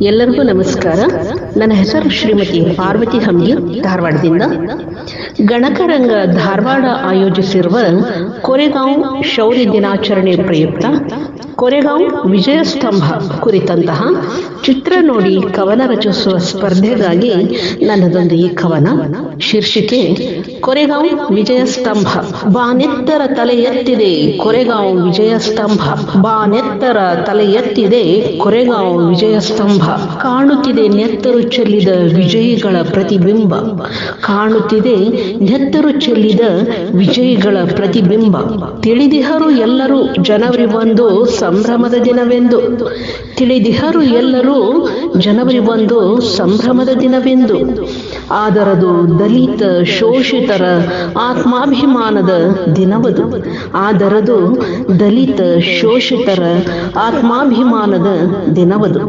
ಎಲ್ಲರಿಗೂ ನಮಸ್ಕಾರ. ನನ್ನ ಹೆಸರು ಶ್ರೀಮತಿ ಪಾರ್ವತಿ ಹಂಗಿ ಧಾರವಾಡದಿಂದ. ಗಣಕರಂಗ ಧಾರವಾಡ ಆಯೋಜಿಸಿರುವ ಕೊರೆಗಾಂವ್ ಶೌರ್ಯ ದಿನಾಚರಣೆ ಪ್ರಯುಕ್ತ ಕೊರೆಗಾಂವ್ ವಿಜಯ ಸ್ತಂಭ ಕುರಿತಂತಹ ಚಿತ್ರ ನೋಡಿ ಕವನ ರಚಿಸುವ ಸ್ಪರ್ಧೆಗಾಗಿ ನನ್ನದೊಂದು ಈ ಕವನ ಶೀರ್ಷಿಕೆ ಕೊರೆಗಾಂವ್ ವಿಜಯ ಸ್ತಂಭ. ಬಾನೆತ್ತರ ತಲೆ ಎತ್ತಿದೆ, ಕೊರೆಗಾಂವ್ ವಿಜಯ ಸ್ತಂಭ. ಬಾನೆತ್ತರ ತಲೆ ಎತ್ತಿದೆ, ಕೊರೆಗಾಂವ್ ವಿಜಯ ಸ್ತಂಭ. ಕಾಣುತ್ತಿದೆ ನೆತ್ತರು ಚೆಲ್ಲಿದ ವಿಜಯಿಗಳ ಪ್ರತಿಬಿಂಬ. ಕಾಣುತ್ತಿದೆ ನೆತ್ತರು ಚೆಲ್ಲಿದ ವಿಜಯಿಗಳ ಪ್ರತಿಬಿಂಬ. ತಿಳಿದಿಹರು ಎಲ್ಲರೂ ಜನವರಿ ಒಂದು ಸಂಭ್ರಮದ ದಿನವೆಂದು. ತಿಳಿದಿಹರು ಎಲ್ಲರೂ ಜನವರಿ ಒಂದು ಸಂಭ್ರಮದ ದಿನವೆಂದು. ಆದರದು ದಲಿತ ಶೋಷಿತರ ಆತ್ಮಾಭಿಮಾನದ ದಿನವದು. ಆದರದು ದಲಿತ ಶೋಷಿತರ ಆತ್ಮಾಭಿಮಾನದ ದಿನವದು.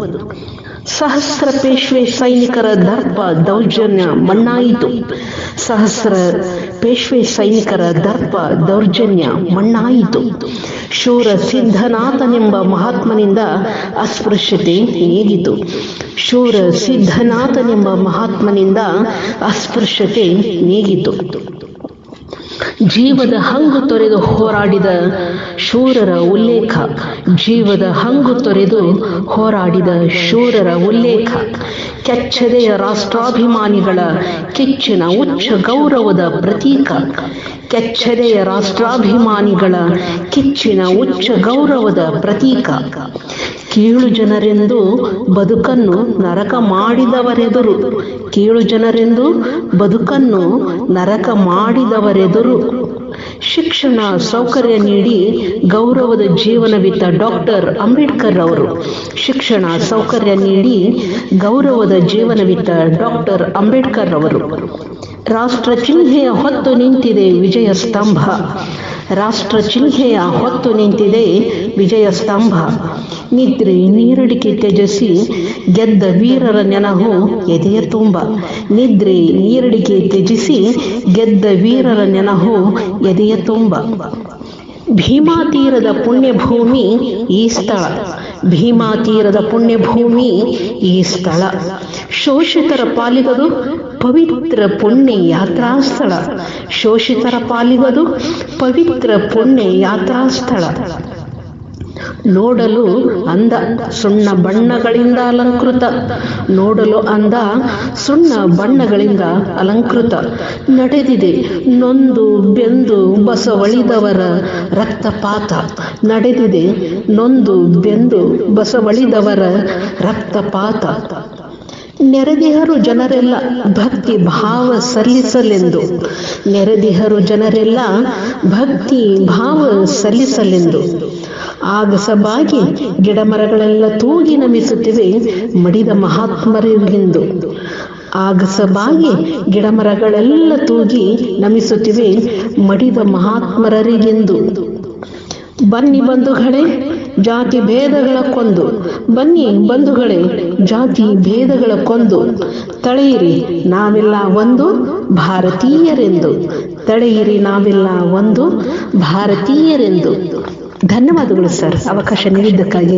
ಸಹಸ್ರ ಪೇಶ್ವೆ ಸೈನಿಕರ ದರ್ಪ ದೌರ್ಜನ್ಯ ಮಣ್ಣಾಯಿತು ಸಹಸ್ರ ಪೇಶ್ವೆ ಸೈನಿಕರ ದರ್ಪ ದೌರ್ಜನ್ಯ ಮಣ್ಣಾಯಿತು ಶೂರ ಸಿದ್ಧನಾಥನೆಂಬ ಮಹಾತ್ಮನಿಂದ ಅಸ್ಪೃಶ್ಯತೆ ನೀಗಿತು. ಶೂರ ಸಿದ್ಧನಾಥನೆಂಬ ಮಹಾತ್ಮನಿಂದ ಅಸ್ಪೃಶ್ಯತೆ ನೀಗಿತು. ಜೀವದ ಹಂಗು ತೊರೆದು ಹೋರಾಡಿದ ಶೂರರ ಉಲ್ಲೇಖ. ಜೀವದ ಹಂಗು ತೊರೆದು ಹೋರಾಡಿದ ಶೂರರ ಉಲ್ಲೇಖ. ಕೆಚ್ಚದೆಯ ರಾಷ್ಟ್ರಾಭಿಮಾನಿಗಳ ಕಿಚ್ಚಿನ ಉಚ್ಚ ಗೌರವದ ಪ್ರತೀಕ. ಕೆಚ್ಚದೆಯ ರಾಷ್ಟ್ರಾಭಿಮಾನಿಗಳ ಕಿಚ್ಚಿನ ಉಚ್ಚ ಗೌರವದ ಪ್ರತೀಕ. ಕೀಳು ಜನರೆಂದು ಬದುಕನ್ನು ನರಕ ಮಾಡಿದವರೆದುರು. ಕೀಳು ಜನರೆಂದು ಬದುಕನ್ನು ನರಕ ಮಾಡಿದವರೆದುರು. ಶಿಕ್ಷಣ, ಸೌಕರ್ಯ ನೀಡಿ ಗೌರವದ ಜೀವನವಿತ್ತ ಡಾಕ್ಟರ್ ಅಂಬೇಡ್ಕರ್ ಅವರು. ಶಿಕ್ಷಣ, ಸೌಕರ್ಯ ನೀಡಿ ಗೌರವದ ಜೀವನವಿತ್ತ ಡಾಕ್ಟರ್ ಅಂಬೇಡ್ಕರ್ ಅವರು. ರಾಷ್ಟ್ರ ಚಿಹ್ನೆಯ ಹೊತ್ತು ನಿಂತಿದೆ ವಿಜಯ ಸ್ತಂಭ. ರಾಷ್ಟ್ರ ಚಿಹ್ನೆಯ ಹೊತ್ತು ನಿಂತಿದೆ ವಿಜಯ ಸ್ತಂಭ. ನಿದ್ರೆ ನೀರಡಿಕೆ ತ್ಯಜಿಸಿ ಗೆದ್ದ ವೀರರ ನೆನಹು ಎದೆಯ ತುಂಬ. ನಿದ್ರೆ ನೀರಡಿಕೆ ತ್ಯಜಿಸಿ ಗೆದ್ದ ವೀರರ ನೆನಹು ಎದೆಯ ತುಂಬ. ಭೀಮಾ ತೀರದ ಪುಣ್ಯಭೂಮಿ ಈ ಸ್ಥಳ. ಭೀಮಾ ತೀರದ ಪುಣ್ಯಭೂಮಿ ಈ ಸ್ಥಳ. ಶೋಷಿತರ ಪಾಲಿಗದು ಪವಿತ್ರ ಪುಣ್ಯ ಯಾತ್ರಾ ಸ್ಥಳ ಶೋಷಿತರ ಪಾಲಿಗದು ಪವಿತ್ರ ಪುಣ್ಯ ಯಾತ್ರಾ ಸ್ಥಳ ನೋಡಲು ಅಂದ ಸುಣ್ಣ ಬಣ್ಣಗಳಿಂದ ಅಲಂಕೃತ. ನೋಡಲು ಅಂದ ಸುಣ್ಣ ಬಣ್ಣಗಳಿಂದ ಅಲಂಕೃತ. ನಡೆದಿದೆ. ನೊಂದು ಬೆಂದು ಬಸವಳಿದವರ ರಕ್ತಪಾತ. ನಡೆದಿದೆ. ನೊಂದು ಬೆಂದು ಬಸವಳಿದವರ ರಕ್ತಪಾತ. ನೆರೆದಿಹರು ಜನರೆಲ್ಲ ಭಕ್ತಿ ಭಾವ ಸಲ್ಲಿಸಲೆಂದು. ನೆರೆದಿಹರು ಜನರೆಲ್ಲ ಭಕ್ತಿ ಭಾವ ಸಲ್ಲಿಸಲೆಂದು. ಆಗಸಬಾಗಿ ಗಿಡಮರಗಳೆಲ್ಲ ತೂಗಿ ನಮಿಸುತ್ತಿವೆ, ಮಡಿದ ಮಹಾತ್ಮರಿಗೆಂದು. ಆಗಸಬಾಗಿ ಗಿಡಮರಗಳೆಲ್ಲ ತೂಗಿ ನಮಿಸುತ್ತಿವೆ, ಮಡಿದ ಮಹಾತ್ಮರರಿಗೆಂದು. ಬನ್ನಿ ಬಂಧುಗಳೇ, ಜಾತಿ ಭೇದಗಳ ಕೊಂದು. ಬನ್ನಿ ಬಂಧುಗಳೇ, ಜಾತಿ ಭೇದಗಳ ಕೊಂದು. ತಳೆಯಿರಿ ನಾವೆಲ್ಲ ಒಂದು ಭಾರತೀಯರೆಂದು. ತಳೆಯಿರಿ ನಾವೆಲ್ಲ ಒಂದು ಭಾರತೀಯರೆಂದು. ಧನ್ಯವಾದಗಳು ಸರ್. ಅವಕಾಶ ನೀಡಿದ್ದಕ್ಕಾಗಿ.